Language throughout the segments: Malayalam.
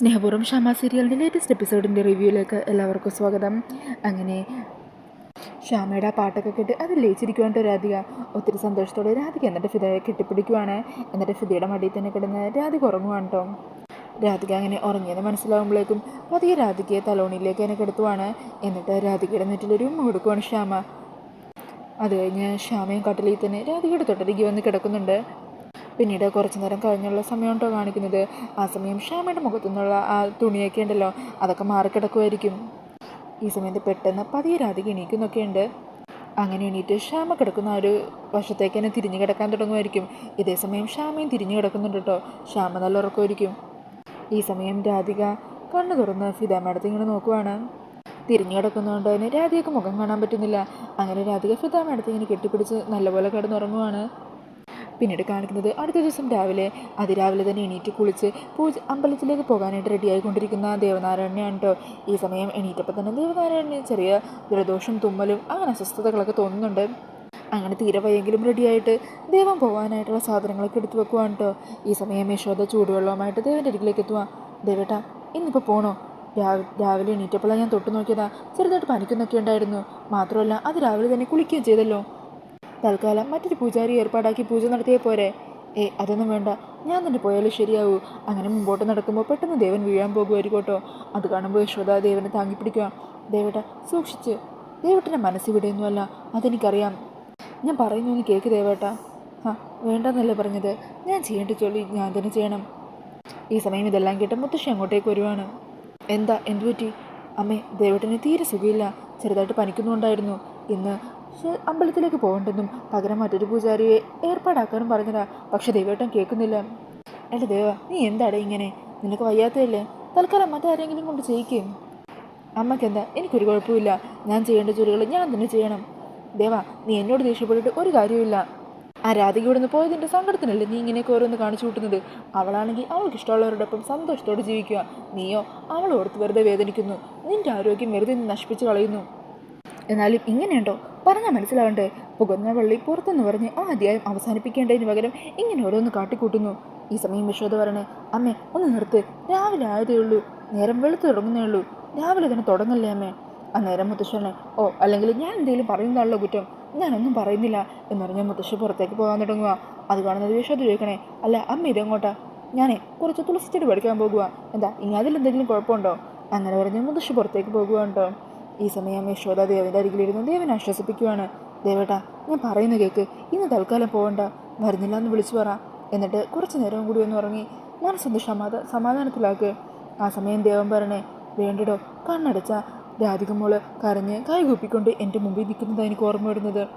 സ്നേഹപൂർവം ഷമ സീരിയലിന്റെ ലേറ്റസ്റ്റ് എപ്പിസോഡിന്റെ റിവ്യൂയിലേക്ക് എല്ലാവർക്കും സ്വാഗതം. അങ്ങനെ ഷാമയുടെ ആ പാട്ടൊക്കെ കേട്ട് അത് ലയിച്ചിരിക്കുവാണ്ട് രാധിക. ഒത്തിരി സന്തോഷത്തോടെ രാധിക എന്നിട്ട് ഫിദയെ കെട്ടിപ്പിടിക്കുവാണ്. എന്നിട്ട് ഫിദയുടെ മടിയിൽ തന്നെ കിടന്ന് രാധിക ഉറങ്ങുവാണ് കേട്ടോ. രാധിക അങ്ങനെ ഉറങ്ങിയെന്ന് മനസ്സിലാവുമ്പോഴേക്കും പതിയെ രാധികയെ തലോണിയിലേക്ക് തന്നെ കിടത്തുവാണ്. എന്നിട്ട് രാധികയുടെ നെറ്റിലൊരു കൊടുക്കുവാണ് ഷാമ. അത് കഴിഞ്ഞ് ഷ്യാമയും കട്ടിലിൽ തന്നെ രാധികയുടെ തൊട്ടരികെ വന്ന് കിടക്കുന്നുണ്ട്. പിന്നീട് കുറച്ച് നേരം കഴിഞ്ഞുള്ള സമയം ഉണ്ടോ കാണിക്കുന്നത്? ആ സമയം ഷ്യാമയുടെ മുഖത്തു നിന്നുള്ള ആ തുണിയൊക്കെ ഉണ്ടല്ലോ അതൊക്കെ മാറിക്കിടക്കുമായിരിക്കും. ഈ സമയത്ത് പെട്ടെന്ന് പതിയെ രാധിക എണീക്കുന്നൊക്കെ ഉണ്ട് അങ്ങനെ എണീറ്റ് ക്ഷാമ കിടക്കുന്ന ഒരു വശത്തേക്ക് തന്നെ തിരിഞ്ഞു കിടക്കാൻ തുടങ്ങുമായിരിക്കും. ഇതേ സമയം ക്ഷാമയും തിരിഞ്ഞു കിടക്കുന്നുണ്ട് കേട്ടോ. ക്ഷാമ നല്ല ഉറക്കമായിരിക്കും. ഈ സമയം രാധിക കണ്ണു തുറന്ന് ഫിദ മാഡത്തെ ഇങ്ങനെ നോക്കുവാണ്. തിരിഞ്ഞു കിടക്കുന്നതുകൊണ്ട് തന്നെ രാധികക്ക് മുഖം കാണാൻ പറ്റുന്നില്ല. അങ്ങനെ രാധിക ഫിദ മാഡത്തെ ഇങ്ങനെ കെട്ടിപ്പിടിച്ച് നല്ലപോലെ കിടന്നുറങ്ങുവാണ്. പിന്നീട് കാണിക്കുന്നത് അടുത്ത ദിവസം രാവിലെ. അതിരാവിലെ തന്നെ എണീറ്റ് കുളിച്ച് പൂജ അമ്പലത്തിലേക്ക് പോകാനായിട്ട് റെഡിയായിക്കൊണ്ടിരിക്കുന്ന ദേവനാരായണനെയാണ് കേട്ടോ ഈ സമയം എണീറ്റപ്പോൾ തന്നെ ദേവനാരായണന് ചെറിയ ജലദോഷം തുമ്മലും അങ്ങനെ അസ്വസ്ഥതകളൊക്കെ തോന്നുന്നുണ്ട്. അങ്ങനെ തീരെ വയ്യെങ്കിലും റെഡിയായിട്ട് ദേവൻ പോകാനായിട്ടുള്ള സാധനങ്ങളൊക്കെ എടുത്തു വെക്കുവാണ് കേട്ടോ ഈ സമയം യശോദ ചൂടുവെള്ളവുമായിട്ട് ദേവന്റെ അരികിലേക്ക് എത്തുക ദേവേട്ടാ ഇന്നിപ്പോൾ പോണോ? രാവിലെ എണീറ്റപ്പോഴാണ് ഞാൻ തൊട്ട് നോക്കിയതാ. ചെറുതായിട്ട് പനിക്കുന്നൊക്കെ ഉണ്ടായിരുന്നു. മാത്രമല്ല അത് രാവിലെ തന്നെ കുളിക്കുകയും ചെയ്തല്ലോ. തൽക്കാലം മറ്റൊരു പൂജാരി ഏർപ്പാടാക്കി പൂജ നടത്തിയേ പോരെ. ഏ അതൊന്നും വേണ്ട. ഞാൻ തന്നെ പോയാലും ശരിയാവൂ. അങ്ങനെ മുമ്പോട്ട് നടക്കുമ്പോൾ പെട്ടെന്ന് ദേവൻ വീഴാൻ പോകുമായിരിക്കും കേട്ടോ. അത് കാണുമ്പോൾ യശോദ ദേവനെ താങ്ങിപ്പിടിക്കുക ദേവട്ട സൂക്ഷിച്ച്. ദേവേട്ടന്റെ മനസ്സിവിടെയൊന്നുമല്ല അതെനിക്കറിയാം. ഞാൻ പറയുന്നു ഒന്ന് കേക്ക് ദേവേട്ട. ആ വേണ്ടെന്നല്ലേ പറഞ്ഞത്. ഞാൻ ചെയ്യേണ്ട ചൊല്ലി ഞാൻ തന്നെ ചെയ്യണം. ഈ സമയം ഇതെല്ലാം കേട്ട് മുത്തശ്ശി അങ്ങോട്ടേക്ക് വരുവാണ്. എന്താ എന്തു പറ്റി അമ്മേ ദേവേട്ടന് തീരെ സുഖമില്ല. ചെറുതായിട്ട് പനിക്കുന്നുണ്ടായിരുന്നു. ഇന്ന് അമ്പലത്തിലേക്ക് പോകണ്ടെന്നും പകരം മറ്റൊരു പൂജാരിയെ ഏർപ്പാടാക്കാനും പറഞ്ഞതാ. പക്ഷെ ദേവേട്ടൻ കേൾക്കുന്നില്ല. എന്റെ ദേവ നീ എന്താടേ ഇങ്ങനെ? നിനക്ക് വയ്യാത്തതല്ലേ? തൽക്കാലം മറ്റാരെങ്കിലും കൊണ്ട് ചെയ്യിക്കും. അമ്മക്കെന്താ എനിക്കൊരു കുഴപ്പമില്ല ഞാൻ ചെയ്യേണ്ട ജോലികൾ ഞാൻ തന്നെ ചെയ്യണം. ദേവ നീ എന്നോട് ദേഷ്യപ്പെട്ടിട്ട് ഒരു കാര്യമില്ല ആ രാധിക ഇവിടെ നിന്ന് പോയതിന്റെ സങ്കടത്തിനല്ലേ നീ ഇങ്ങനെയൊക്കെ ഓരോന്ന് കാണിച്ചു കൂട്ടുന്നത്? അവളാണെങ്കിൽ അവൾക്ക് ഇഷ്ടമുള്ളവരോടൊപ്പം സന്തോഷത്തോടെ ജീവിക്കുക. നീയോ അവൾ ഓർത്ത് വെറുതെ വേദനിക്കുന്നു. നിന്റെ ആരോഗ്യം വെറുതെ നീ നശിപ്പിച്ച് കളയുന്നു. എന്നാലും ഇങ്ങനെയുണ്ടോ? പറഞ്ഞാൽ മനസ്സിലാവണ്ടേ? പുകഞ്ഞവള്ളി പുറത്തെന്ന് പറഞ്ഞ് ആ അധ്യായം അവസാനിപ്പിക്കേണ്ടതിന് പകരം ഇങ്ങനെ ഓരോന്ന് കാട്ടിക്കൂട്ടുന്നു. ഈ സമയം യശോദ പറഞ്ഞേ അമ്മേ ഒന്ന് നിർത്ത്. രാവിലെ ആയതേ ഉള്ളൂ. നേരം വെളുത്ത് തുടങ്ങുന്നേ ഉള്ളൂ. രാവിലെ തന്നെ തുടങ്ങല്ലേ അമ്മേ? ആ നേരം മുത്തശ്ശനെ ഓ അല്ലെങ്കിൽ ഞാൻ എന്തെങ്കിലും പറയുന്നതാണല്ലോ കുറ്റം. ഞാനൊന്നും പറയുന്നില്ല എന്ന് പറഞ്ഞ് മുത്തശ്ശി പുറത്തേക്ക് പോകാൻ തുടങ്ങുക അത് കാണുന്നത് യശോദ ചോദിക്കണേ അല്ല അമ്മ ഇതെങ്ങോട്ടാ? ഞാനേ കുറച്ച് തുളസിച്ചെടി പഠിക്കാൻ പോകുക എന്താ ഇനി അതിലെന്തെങ്കിലും കുഴപ്പമുണ്ടോ? അങ്ങനെ പറഞ്ഞ് മുത്തശ്ശി പുറത്തേക്ക് പോകുക കേട്ടോ ഈ സമയം യശോദ ദേവന്റെ അരികിലിരുന്ന് ദേവൻ ആശ്വസിപ്പിക്കുവാണ്. ദേവേട്ടാ ഞാൻ പറയുന്ന കേക്ക്. ഇന്ന് തൽക്കാലം പോകണ്ട വരുന്നില്ല എന്ന് വിളിച്ചു പറ. എന്നിട്ട് കുറച്ച് നേരവും കൂടി ഒന്ന് ഉറങ്ങി മനസ്സൊന്ന് സമാധാ സമാധാനത്തിലാക്ക്. ആ സമയം ദേവൻ പറഞ്ഞേ വേണ്ടടോ കണ്ണടച്ച. രാധിക മോൾ കരഞ്ഞ് കൈകൂപ്പിക്കൊണ്ട് എന്റെ മുമ്പിൽ നിൽക്കുന്നതാണ് എനിക്ക് ഓർമ്മ വരുന്നത്.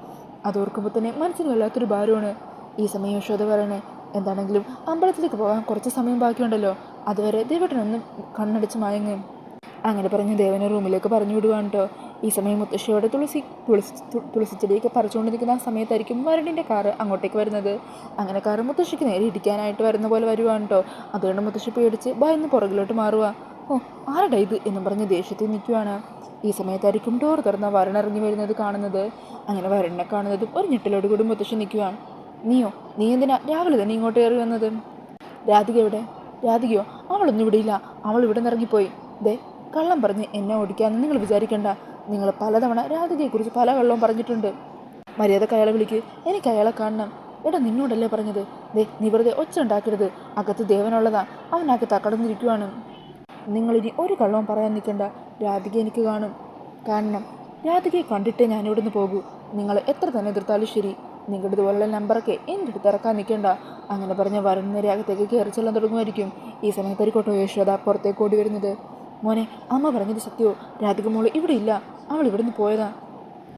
അതോർക്കുമ്പോൾ തന്നെ മനസ്സിന് വല്ലാത്തൊരു ഭാരമാണ്. ഈ സമയം യശോദ പറയണേ എന്താണെങ്കിലും അമ്പലത്തിലേക്ക് പോകാൻ കുറച്ച് സമയം ബാക്കിയുണ്ടല്ലോ. അതുവരെ ദേവട്ടനൊന്നും കണ്ണടച്ച് മയങ്ങും. അങ്ങനെ പറഞ്ഞ് ദേവനെ റൂമിലേക്ക് പറഞ്ഞു വിടുവാണ് കേട്ടോ ഈ സമയം മുത്തശ്ശിയോടെ തുളസി തുളസി തുളസിച്ചെടിയൊക്കെ പറിച്ചുകൊണ്ടിരിക്കുന്ന ആ സമയത്തായിരിക്കും വരണിന്റെ കാറ് അങ്ങോട്ടേക്ക് വരുന്നത്. അങ്ങനെ കാറ് മുത്തശ്ശിക്ക് നേരെ ഇടിക്കാനായിട്ട് വരുന്ന പോലെ വരുവാണ് കേട്ടോ അതുകൊണ്ട് മുത്തശ്ശി പേടിച്ച് ഭയന്ന് പുറകിലോട്ട് മാറുക ഓ ആരുടെ ഇത് എന്നും പറഞ്ഞ് ദേഷ്യത്തിൽ നിൽക്കുവാണ്. ഈ സമയത്തായിരിക്കും ഡോർ തുറന്ന വരൺ ഇറങ്ങി വരുന്നത് കാണുന്നത്. അങ്ങനെ വരണിനെ കാണുന്നതും ഒരു ഞെട്ടിലോട് കൂടി മുത്തശ്ശി നിൽക്കുവാണ്. നീയോ നീ എന്തിനാ രാവിലെ തന്നെ ഇങ്ങോട്ട് കയറി വന്നത്? രാധിക എവിടെ രാധികയോ അവളൊന്നും ഇവിടെയില്ല അവൾ ഇവിടെ നിന്ന് ഇറങ്ങിപ്പോയി. ദേ കള്ളം പറഞ്ഞ് എന്നെ ഓടിക്കാമെന്ന് നിങ്ങൾ വിചാരിക്കണ്ട. നിങ്ങൾ പലതവണ രാധികയെക്കുറിച്ച് പല കള്ളവും പറഞ്ഞിട്ടുണ്ട്. മര്യാദയ്ക്ക് അയാളെ വിളിക്ക്. എനിക്ക് അയാളെ കാണണം. എടാ നിന്നോടല്ലേ പറഞ്ഞത്? ദേ നീ വെറുതെ ഒച്ച ഉണ്ടാക്കരുത്. അകത്ത് ദേവനുള്ളതാ. അവനകത്ത് അക്കടന്നിരിക്കുവാണ് നിങ്ങളിനി ഒരു കള്ളവും പറയാൻ നിൽക്കണ്ട. രാധിക എനിക്ക് കാണും. കാണണം. രാധികയെ കണ്ടിട്ടേ ഞാൻ ഇവിടുന്ന് പോകൂ. നിങ്ങൾ എത്ര തന്നെ എതിർത്താലും ശരി. നിങ്ങളുടെ ഇതുപോലുള്ള നമ്പറൊക്കെ എന്റെ അടുത്ത് ഇറക്കാൻ നിൽക്കണ്ട. അങ്ങനെ പറഞ്ഞ വരുന്ന അകത്തേക്ക് കയറി ചെല്ലാൻ തുടങ്ങുമായിരിക്കും. ഈ സമയത്തായിരിക്കോട്ടോ യശോദ പുറത്തേക്ക് ഓടി വരുന്നത് മോനെ അമ്മ പറഞ്ഞത് സത്യവും രാധിക മോൾ ഇവിടെ ഇല്ല. അവൾ ഇവിടുന്ന് പോയതാ.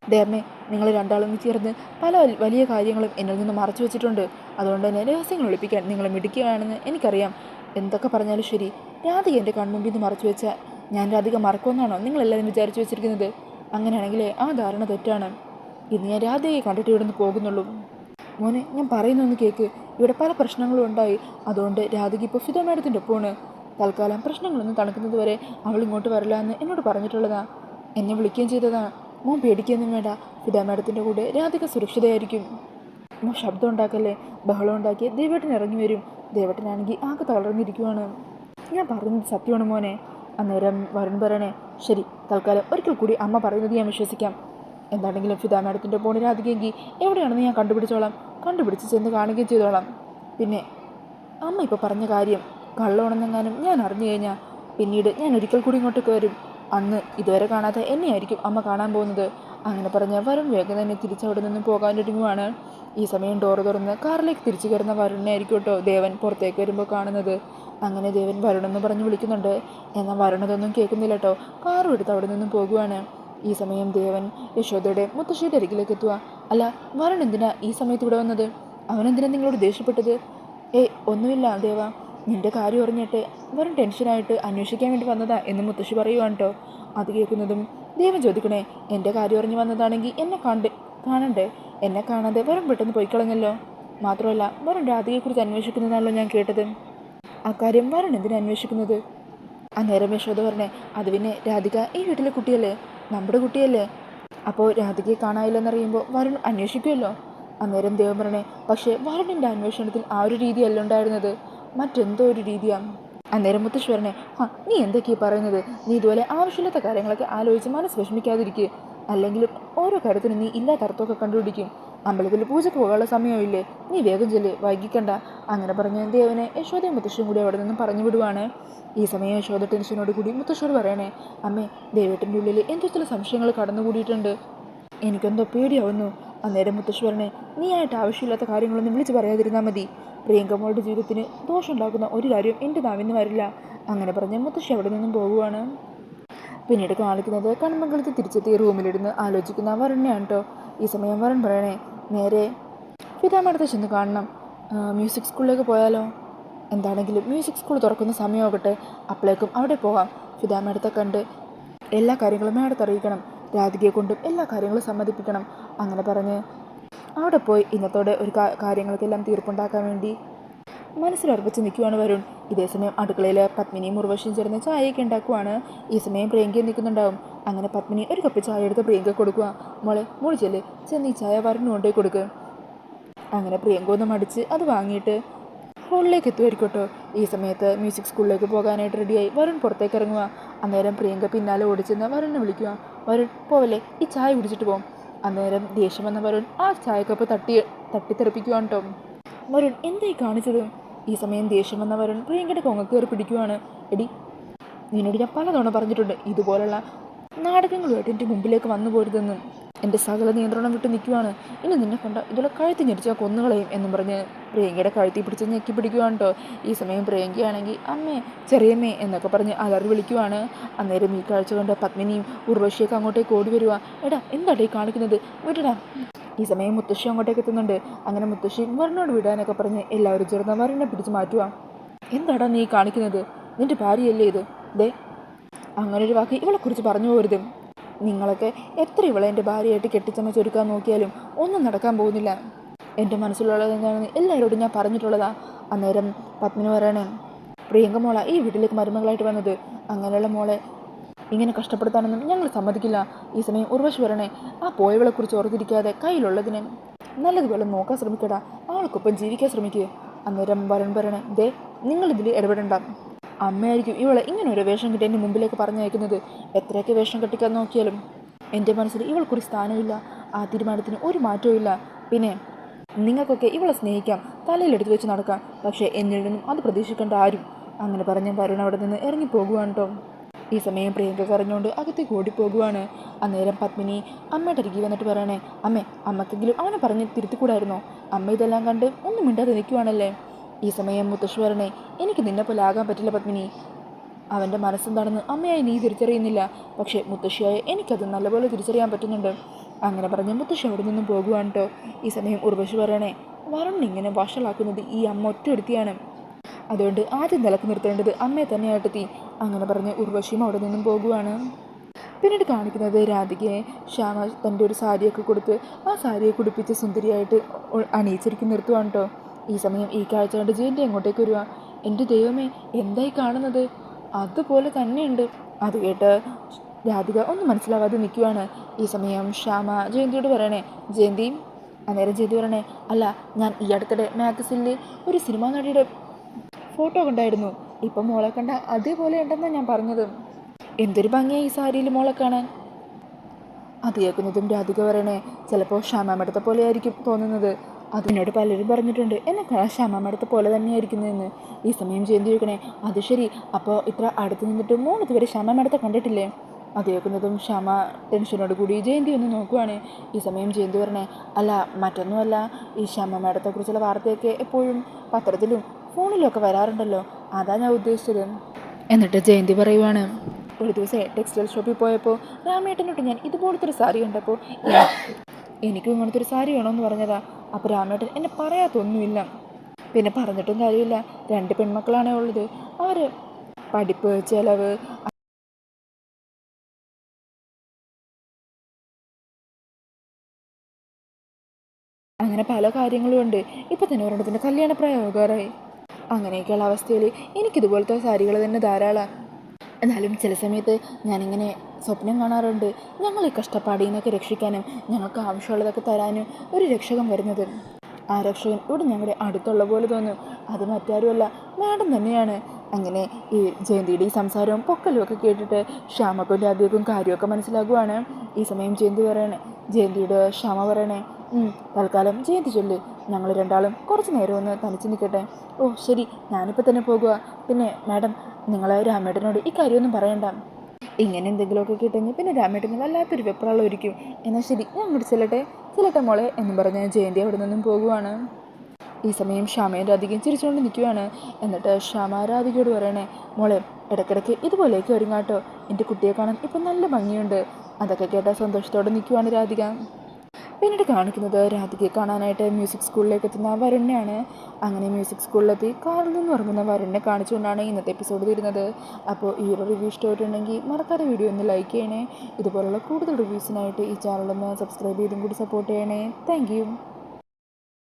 ദേർമേ നിങ്ങൾ രണ്ടാളും ചേർന്ന് പല വലിയ കാര്യങ്ങളും എന്നിൽ നിന്ന് മറച്ചു വെച്ചിട്ടുണ്ട്. അതുകൊണ്ട് തന്നെ രഹസ്യങ്ങൾ ഒളിപ്പിക്കാൻ നിങ്ങൾ മിടിക്കുകയാണെന്ന് എനിക്കറിയാം. എന്തൊക്കെ പറഞ്ഞാലും ശരി. രാധിക എന്റെ കൺമുമ്പിൽ നിന്ന് മറച്ചു വെച്ചാൽ ഞാൻ രാധിക മറക്കുമെന്നാണോ നിങ്ങളെല്ലാവരും വിചാരിച്ചു വെച്ചിരിക്കുന്നത്? അങ്ങനെയാണെങ്കിലേ ആ ധാരണ തെറ്റാണ്. ഇന്ന് ഞാൻ രാധികയെ കണ്ടിട്ട് ഇവിടെ നിന്ന് പോകുന്നുള്ളൂ. മോനെ ഞാൻ പറയുന്നൊന്ന് കേൾക്ക് ഇവിടെ പല പ്രശ്നങ്ങളും ഉണ്ടായി. അതുകൊണ്ട് രാധിക ഇപ്പോൾ ഫിദ മാഡത്തിന്റെ ഒപ്പമാണ്. തൽക്കാലം പ്രശ്നങ്ങളൊന്നും തണുക്കുന്നത് വരെ അവൾ ഇങ്ങോട്ട് വരില്ല എന്ന് എന്നോട് പറഞ്ഞിട്ടുള്ളതാ. എന്നെ വിളിക്കുകയും ചെയ്തതാ. മോൻ പേടിക്കുകയൊന്നും വേണ്ട. ഫിദ മാഡത്തിന്റെ കൂടെ രാധിക സുരക്ഷിതയായിരിക്കും. മോ ശബ്ദം ഉണ്ടാക്കല്ലേ? ബഹളം ഉണ്ടാക്കി ദേവേട്ടൻ ഇറങ്ങി വരും. ദേവേട്ടനാണെങ്കിൽ ആകെ തളർന്നിരിക്കുവാണ്. ഞാൻ പറയുന്നത് സത്യമാണ് മോനെ. അന്നേരം വരുൺ പറയണേ ശരി തൽക്കാലം ഒരിക്കൽ കൂടി അമ്മ പറയുന്നത് ഞാൻ വിശ്വസിക്കാം. എന്താണെങ്കിലും ഫിദ മാഡത്തിന്റെ പോണി രാധികയെങ്കിൽ എവിടെയാണെന്ന് ഞാൻ കണ്ടുപിടിച്ചോളാം. കണ്ടുപിടിച്ച് ചെന്ന് കാണുകയും ചെയ്തോളാം. പിന്നെ അമ്മ ഇപ്പോൾ പറഞ്ഞ കാര്യം കള്ളമാണെന്നെങ്ങാനും ഞാൻ അറിഞ്ഞു കഴിഞ്ഞാൽ പിന്നീട് ഞാൻ ഒരിക്കൽ കൂടി ഇങ്ങോട്ടേക്ക് വരും. അന്ന് ഇതുവരെ കാണാത്ത എന്നെയായിരിക്കും അമ്മ കാണാൻ പോകുന്നത്. അങ്ങനെ പറഞ്ഞ വരും വേഗം തന്നെ തിരിച്ചവിടെ നിന്ന് പോകാനൊരുങ്ങുവാണ്. ഈ സമയം ഡോർ തുറന്ന് കാറിലേക്ക് തിരിച്ചു കയറുന്ന വരുണിനായിരിക്കും കേട്ടോ ദേവൻ പുറത്തേക്ക് വരുമ്പോൾ കാണുന്നത്. അങ്ങനെ ദേവൻ വരുണെന്ന് പറഞ്ഞ് വിളിക്കുന്നുണ്ട്. എന്നാൽ വരുണതൊന്നും കേൾക്കുന്നില്ല കേട്ടോ. കാറും എടുത്ത് അവിടെ നിന്നും പോകുവാണ്. ഈ സമയം ദേവൻ യശോദയുടെ മുത്തശ്ശിയുടെ അരികിലേക്ക് എത്തുക അല്ല വരുൺ എന്തിനാ ഈ സമയത്ത് ഇവിടെ വന്നത്? അവനെന്തിനാ നിങ്ങളോട് ദേഷ്യപ്പെട്ടത്? ഏയ് ഒന്നുമില്ല ദേവ. നിന്റെ കാര്യം അറിഞ്ഞിട്ട് വെറും ടെൻഷനായിട്ട് അന്വേഷിക്കാൻ വേണ്ടി വന്നതാ എന്ന് മുത്തശ്ശി പറയുവാണ് കേട്ടോ അത് കേൾക്കുന്നതും ദൈവം ചോദിക്കണേ എന്റെ കാര്യം അറിഞ്ഞ് വന്നതാണെങ്കിൽ എന്നെ കണ്ട് കാണണ്ടേ? എന്നെ കാണാതെ വെറും പെട്ടെന്ന് പോയി കളഞ്ഞല്ലോ മാത്രമല്ല വെറും രാധികയെക്കുറിച്ച് അന്വേഷിക്കുന്നതാണല്ലോ ഞാൻ കേട്ടത്. അക്കാര്യം വരൺ എന്തിനാ അന്വേഷിക്കുന്നത്? അന്നേരം യശോദ പറഞ്ഞേ അത് പിന്നെ രാധിക ഈ വീട്ടിലെ കുട്ടിയല്ലേ? നമ്മുടെ കുട്ടിയല്ലേ? അപ്പോൾ രാധികയെ കാണാനില്ലെന്നറിയുമ്പോൾ വരുൺ അന്വേഷിക്കുമല്ലോ അന്നേരം ദേവം പറഞ്ഞേ പക്ഷേ വരുണിന്റെ അന്വേഷണത്തിൽ ആ ഒരു രീതിയല്ല ഉണ്ടായിരുന്നത്. മറ്റെന്തോ ഒരു രീതിയാണ് അന്നേരം മുത്തശ്വരനെ ആ നീ എന്തൊക്കെയാ പറയുന്നത്? നീ ഇതുപോലെ ആവശ്യമില്ലാത്ത കാര്യങ്ങളൊക്കെ ആലോചിച്ച് മനസ്സ് വിഷമിക്കാതിരിക്കുക അല്ലെങ്കിലും ഓരോ കാര്യത്തിനും നീ ഇല്ലാത്ത അർത്ഥമൊക്കെ കണ്ടുപിടിക്കും. അമ്പലത്തിൽ പൂജയ്ക്ക് പോകാനുള്ള സമയമില്ലേ? നീ വേഗം ചെല്ല് വൈകിക്കണ്ട. അങ്ങനെ പറഞ്ഞ ദേവനെ യശോദയും മുത്തശ്ശനും കൂടി അവിടെ നിന്നും പറഞ്ഞു വിടുവാണ്. ഈ സമയം യശോദ ടെൻഷനോട് കൂടി മുത്തശ്ശോട് പറയണേ അമ്മേ ദേവേട്ടന്റെ ഉള്ളിൽ എന്തോ ചില സംശയങ്ങൾ കടന്നുകൂടിയിട്ടുണ്ട്. എനിക്കെന്തോ പേടിയാവുന്നു. അന്നേരം മുത്തശ്ശി നീ ആയിട്ട് ആവശ്യമില്ലാത്ത കാര്യങ്ങളൊന്നും വിളിച്ച് പറയാതിരുന്നാൽ മതി. പ്രിയങ്കമ്മയുടെ ജീവിതത്തിന് ദോഷമുണ്ടാക്കുന്ന ഒരു കാര്യം എന്റെ നാവിന്ന് വരില്ല. അങ്ങനെ പറഞ്ഞ മുത്തശ്ശി അവിടെ നിന്നും പോവുകയാണ് പിന്നീട് കാണിക്കുന്നത് കൺമംഗലത്ത് തിരിച്ചെത്തി റൂമിലിരുന്ന് ആലോചിക്കുന്ന വരണ്യാണ് കേട്ടോ ഈ സമയം വരുൺ പറയണേ നേരെ പിതാമടത്തെ ചെന്ന് കാണണം. മ്യൂസിക് സ്കൂളിലേക്ക് പോയാലോ? എന്താണെങ്കിലും മ്യൂസിക് സ്കൂൾ തുറക്കുന്ന സമയമാകട്ടെ. അപ്പോഴേക്കും അവിടെ പോകാം. ഫിദാമേടത്തെ കണ്ട് എല്ലാ കാര്യങ്ങളും മേടത്തറിയിക്കണം രാധികയെ കൊണ്ടും എല്ലാ കാര്യങ്ങളും സമ്മതിപ്പിക്കണം. അങ്ങനെ പറഞ്ഞ് അവിടെ പോയി ഇന്നത്തോടെ ഒരു കാര്യങ്ങൾക്കെല്ലാം തീർപ്പുണ്ടാക്കാൻ വേണ്ടി മനസ്സിലുറപ്പിച്ച് നിൽക്കുവാണ് വരുൺ. ഇതേ സമയം അടുക്കളയിൽ പത്മിനിയും ഉർവശിയും ചേർന്ന് ചായയൊക്കെ ഉണ്ടാക്കുവാണ്. ഈ സമയം പ്രിയങ്കയും നിൽക്കുന്നുണ്ടാവും. അങ്ങനെ പത്മിനി ഒരു കപ്പ് ചായ എടുത്ത് പ്രിയങ്ക കൊടുക്കുക മോളെ മുഴിച്ചല്ലേ ചെല്ല്. ചെന്ന് ഈ ചായ വരുണ് കൊണ്ടേ കൊടുക്കുക അങ്ങനെ പ്രിയങ്ക ഒന്ന് മടിച്ച് അത് വാങ്ങിയിട്ട് ഹോളിലേക്ക് എത്തുമായിരിക്കട്ടോ ഈ സമയത്ത് മ്യൂസിക് സ്കൂളിലേക്ക് പോകാനായിട്ട് റെഡിയായി വരുൺ പുറത്തേക്ക് ഇറങ്ങുക അന്നേരം പ്രിയങ്ക പിന്നാലെ ഓടിച്ചെന്ന് വരുണിനെ വിളിക്കുക വരുൺ പോവല്ലേ? ഈ ചായ കുടിച്ചിട്ട് പോകും അന്നേരം ദേഷ്യം വന്ന വരുൺ ആ ചായക്കപ്പ് തട്ടി തട്ടിത്തെറിപ്പിക്കുവാണ് കേട്ടോ വരുൺ എന്തായി കാണിച്ചത്? ഈ സമയം ദേഷ്യം വന്ന വരുൺ പ്രിയങ്കയുടെ കൊങ്ങ കയറി പിടിക്കുവാണ്. എടി നിന്നോട് ഞാൻ പലതവണ പറഞ്ഞിട്ടുണ്ട് ഇതുപോലുള്ള നാടകങ്ങളുമായിട്ട് എന്റെ മുമ്പിലേക്ക് വന്നു പോരുതെന്നും. എന്റെ സകല നിയന്ത്രണം വിട്ട് നിൽക്കുവാണ്. ഇനി നിന്നെ കണ്ട ഇതുപോലെ കഴുത്തി ഞെരിച്ചാൽ കൊന്നുകളയും എന്നും പറഞ്ഞ് പ്രിയങ്കയുടെ കഴുത്തി പിടിച്ച് ഞെക്കി പിടിക്കുവാണ് കേട്ടോ ഈ സമയം പ്രിയങ്കയാണെങ്കിൽ അമ്മേ ചെറിയമ്മേ എന്നൊക്കെ പറഞ്ഞ് അലറി വിളിക്കുവാണ്. അന്നേരം ഈ കാഴ്ച കണ്ട് പത്മിനിയും ഉർവശിയൊക്കെ അങ്ങോട്ടേക്ക് ഓടി വരുവാ. എടാ എന്താടേ കാണിക്കുന്നത്? വിടടാ. ഈ സമയം മുത്തശ്ശി അങ്ങോട്ടേക്ക് എത്തുന്നുണ്ട്. അങ്ങനെ മുത്തശ്ശി മരണോട് വിടാനൊക്കെ പറഞ്ഞ് എല്ലാവരും ചേർന്ന് വരനെ പിടിച്ച് മാറ്റുക എന്താടാ നീ കാണിക്കുന്നത്? നിന്റെ ഭാര്യയല്ലേ ഇത്? ദേ അങ്ങനെ ഒരു വാക്ക് ഇവളെക്കുറിച്ച് പറഞ്ഞു പോരുത്. നിങ്ങളൊക്കെ എത്ര ഇവളെ എന്റെ ഭാര്യയായിട്ട് കെട്ടിച്ചമച്ചൊരുക്കാൻ നോക്കിയാലും ഒന്നും നടക്കാൻ പോകുന്നില്ല. എന്റെ മനസ്സിലുള്ളത് എന്താണെന്ന് എല്ലാവരോടും ഞാൻ പറഞ്ഞിട്ടുള്ളതാ. അന്നേരം പത്മിനി പറയണേ പ്രിയങ്ക മോള ഈ വീട്ടിലേക്ക് മരുമകളായിട്ട് വന്നത്. അങ്ങനെയുള്ള മോളെ ഇങ്ങനെ കഷ്ടപ്പെടുത്താനൊന്നും ഞങ്ങൾ സമ്മതിക്കില്ല. ഈ സമയം ഉർവശി വരണേ ആ പോയവളെക്കുറിച്ച് ഓർത്തിരിക്കാതെ കയ്യിലുള്ളതിനെ നല്ലതുപോലെ നോക്കാൻ ശ്രമിക്കടാ. അവൾക്കൊപ്പം ജീവിക്കാൻ ശ്രമിക്കുക അന്നേരം വരൺ പറയണേ ദേ നിങ്ങളിതിൽ ഇടപെടണ്ട. അമ്മയായിരിക്കും. ഇവളെ ഇങ്ങനെ ഒരു വേഷം കിട്ടി എന്റെ മുമ്പിലേക്ക് പറഞ്ഞയക്കുന്നത്. എത്രയൊക്കെ വേഷം കെട്ടിക്കാൻ നോക്കിയാലും എന്റെ മനസ്സിൽ ഇവൾക്കൊരു സ്ഥാനമില്ല. ആ തീരുമാനത്തിന് ഒരു മാറ്റവും പിന്നെ നിങ്ങൾക്കൊക്കെ ഇവളെ സ്നേഹിക്കാം. തലയിലെടുത്ത് വെച്ച് നടക്കാം. പക്ഷേ എന്നിൽ നിന്നും അത് പ്രതീക്ഷിക്കേണ്ട ആരും. അങ്ങനെ പറഞ്ഞ വരുൺ അവിടെ നിന്ന് ഇറങ്ങിപ്പോകുവാണ് കേട്ടോ ഈ സമയം പ്രിയങ്ക കരഞ്ഞുകൊണ്ട് അകത്തേക്ക് ഓടിപ്പോകുവാണ്. അന്നേരം പത്മിനി അമ്മയുടെ അരികെ വന്നിട്ട് പറയണേ അമ്മേ അമ്മക്കെങ്കിലും അവനെ പറഞ്ഞ് തിരുത്തിക്കൂടായിരുന്നോ? അമ്മ ഇതെല്ലാം കണ്ട് ഒന്നും മിണ്ടാതെ നിൽക്കുവാണല്ലേ? ഈ സമയം മുത്തശ്വരനെ എനിക്ക് നിന്നെ പോലെ ആകാൻ പറ്റില്ല പത്മിനി. അവന്റെ മനസ്സെന്താണെന്ന് അമ്മയായി നീ തിരിച്ചറിയുന്നില്ല. പക്ഷേ മുത്തശ്ശിയായ എനിക്കത് നല്ലപോലെ തിരിച്ചറിയാൻ പറ്റുന്നുണ്ട്. അങ്ങനെ പറഞ്ഞ് മുത്തശ്ശി അവിടെ നിന്നും പോകുവാണ് കേട്ടോ ഈ സമയം ഉർവശി പറയണേ വരുൺ ഇങ്ങനെ വഷളാക്കുന്നത് ഈ അമ്മ ഒറ്റയെടുത്തിയാണ് അതുകൊണ്ട് ആദ്യം നിലയ്ക്ക് നിർത്തേണ്ടത് അമ്മയെ തന്നെയായിട്ടെത്തി. അങ്ങനെ പറഞ്ഞ് ഉർവശിയും അവിടെ നിന്നും പോകുവാണ്. പിന്നീട് കാണിക്കുന്നത് രാധികയെ ശ്യാമ തന്റെ ഒരു സാരിയൊക്കെ കൊടുത്ത് ആ സാരിയെ കുടിപ്പിച്ച് സുന്ദരിയായിട്ട് അണിയിച്ചിരിക്കും നിർത്തുവാണ് കേട്ടോ ഈ സമയം ഈ കാഴ്ച കണ്ട് ജയന്റെ അങ്ങോട്ടേക്ക് വരുവാ എന്റെ ദൈവമേ എന്തായി കാണുന്നത്? അതുപോലെ തന്നെയുണ്ട്. അത് കേട്ട് രാധിക ഒന്നും മനസ്സിലാവാതെ നിൽക്കുവാണ്. ഈ സമയം ശ്യാമ ജയന്തിയോട് പറയണേ ജയന്തി അന്നേരം ജയന്തി പറയണേ അല്ല ഞാൻ ഈ അടുത്തിടെ മാഗസിനിൽ ഒരു സിനിമാ നടിയുടെ ഫോട്ടോ കണ്ടായിരുന്നു. ഇപ്പം മോളെ കണ്ട അതേപോലെ ഉണ്ടെന്നാണ് ഞാൻ പറഞ്ഞത്. എന്തൊരു ഭംഗിയാണ് ഈ സാരിയിൽ മോളെ കാണാൻ. അത് കേൾക്കുന്നതും രാധിക പറയണേ ചിലപ്പോൾ ശ്യാമാമടത്തെ പോലെ ആയിരിക്കും തോന്നുന്നത്. അതിനോട് പലരും പറഞ്ഞിട്ടുണ്ട്. എന്നെ കാണാൻ പോലെ തന്നെയായിരിക്കുന്നതെന്ന് ഈ സമയം ജയന്തി ചോദിക്കണേ അത് ശരി. അപ്പോൾ ഇത്ര അടുത്ത് നിന്നിട്ട് മൂന്ന് ഇതുവരെ ശ്യാമാമടത്തെ കണ്ടിട്ടില്ലേ? അത് ക്ഷമ ടെൻഷനോട് കൂടി ജയന്തി ഒന്ന് നോക്കുവാണ്. ഈ സമയം ജയന്തി പറഞ്ഞേ അല്ല മറ്റൊന്നുമല്ല. ഈ ശ്യാമ മേഡത്തെക്കുറിച്ചുള്ള വാർത്തയൊക്കെ എപ്പോഴും പത്രത്തിലും ഫോണിലും ഒക്കെ വരാറുണ്ടല്ലോ. അതാ ഞാൻ ഉദ്ദേശിച്ചത്. എന്നിട്ട് ജയന്തി പറയുവാണ്. ഒരു ദിവസം ടെക്സ്റ്റൈൽ ഷോപ്പിൽ പോയപ്പോൾ രാമേട്ടനോട്ട് ഞാൻ ഇതുപോലത്തെ ഒരു സാരി കണ്ടപ്പോൾ എനിക്കും ഇങ്ങനത്തെ ഒരു സാരി വേണമെന്ന് പറഞ്ഞതാ. അപ്പോൾ രാമേട്ടൻ എന്നെ പറയാത്തൊന്നുമില്ല. പിന്നെ പറഞ്ഞിട്ടും കാര്യമില്ല. രണ്ട് പെൺമക്കളാണേ ഉള്ളത്. അവർ പഠിപ്പ് ചിലവ് അങ്ങനെ പല കാര്യങ്ങളും ഉണ്ട്. ഇപ്പം തന്നെ ഒരെണ്ണത്തിന്റെ കല്യാണ പ്രായമാകാറായി അങ്ങനെയൊക്കെയുള്ള അവസ്ഥയിൽ എനിക്കിതുപോലത്തെ സാരികൾ തന്നെ ധാരാളം. എന്നാലും ചില സമയത്ത് ഞാനിങ്ങനെ സ്വപ്നം കാണാറുണ്ട്. ഞങ്ങൾ ഈ കഷ്ടപ്പാടിൽ നിന്നൊക്കെ രക്ഷിക്കാനും ഞങ്ങൾക്ക് ആവശ്യമുള്ളതൊക്കെ തരാനും ഒരു രക്ഷകൻ വരുന്നത്. ആ രക്ഷകൻ ഇവിടെ ഞങ്ങളുടെ അടുത്തുള്ള പോലെ തോന്നും. അത് മറ്റാരുമല്ല മാഡം തന്നെയാണ്. അങ്ങനെ ഈ ജയന്തിയുടെ ഈ സംസാരവും പൊക്കലും ഒക്കെ കേട്ടിട്ട് ശ്യാമക്കും അധികം കാര്യമൊക്കെ മനസ്സിലാകുവാണ്. ഈ സമയം ജയന്തി പറയണേ ജയന്തിയുടെ ക്ഷാമ പറയണേ "ഉം, തൽക്കാലം ജയന്തി ചൊല്ല്. ഞങ്ങൾ രണ്ടാളും കുറച്ച് നേരം ഒന്ന് തനിച്ച് നിൽക്കട്ടെ. ഓ ശരി. ഞാനിപ്പോൾ തന്നെ പോകുക പിന്നെ മാഡം നിങ്ങൾ രാമേട്ടനോട് ഈ കാര്യമൊന്നും പറയണ്ട. ഇങ്ങനെ എന്തെങ്കിലുമൊക്കെ കിട്ടുമെങ്കിൽ പിന്നെ രാമേട്ടന് വല്ലാത്തൊരു വെപ്രാളം ഒരിക്കും എന്നാൽ ശരി ഞാൻ അങ്ങോട്ട് ചെല്ലട്ടെ. ചെല്ലട്ടെ മോളെ എന്നും പറഞ്ഞ് ജയന്തി അവിടെ നിന്നും പോകുവാണ്. ഈ സമയം ശ്യാമയും രാധികയും ചിരിച്ചുകൊണ്ട് നിൽക്കുകയാണ് എന്നിട്ട് ശ്യാമ രാധികയോട് പറയണേ മോളെ ഇടയ്ക്കിടയ്ക്ക് ഇതുപോലെയൊക്കെ ഒരുങ്ങാട്ടോ എന്റെ കുട്ടിയെ കാണാൻ ഇപ്പം നല്ല ഭംഗിയുണ്ട്. അതൊക്കെ കേട്ട സന്തോഷത്തോടെ നിൽക്കുവാണ് രാധിക. പിന്നീട് കാണിക്കുന്നത് രാധികയെ കാണാനായിട്ട് മ്യൂസിക് സ്കൂളിലേക്ക് എത്തുന്ന വരുണിനെയാണ്. അങ്ങനെ മ്യൂസിക് സ്കൂളിലെത്തി കാറിൽ നിന്ന് ഇറങ്ങുന്ന വരുണിനെ കാണിച്ചുകൊണ്ടാണ് ഇന്നത്തെ എപ്പിസോഡ് തീരുന്നത് അപ്പോൾ ഈ ഒരു റിവ്യൂ ഇഷ്ടമായിട്ടുണ്ടെങ്കിൽ മറക്കാതെ വീഡിയോ ഒന്ന് ലൈക്ക് ചെയ്യണേ. ഇതുപോലുള്ള കൂടുതൽ റിവ്യൂസിനായിട്ട് ഈ ചാനലൊന്ന് സബ്സ്ക്രൈബ് ചെയ്തും കൂടി സപ്പോർട്ട് ചെയ്യണേ. താങ്ക്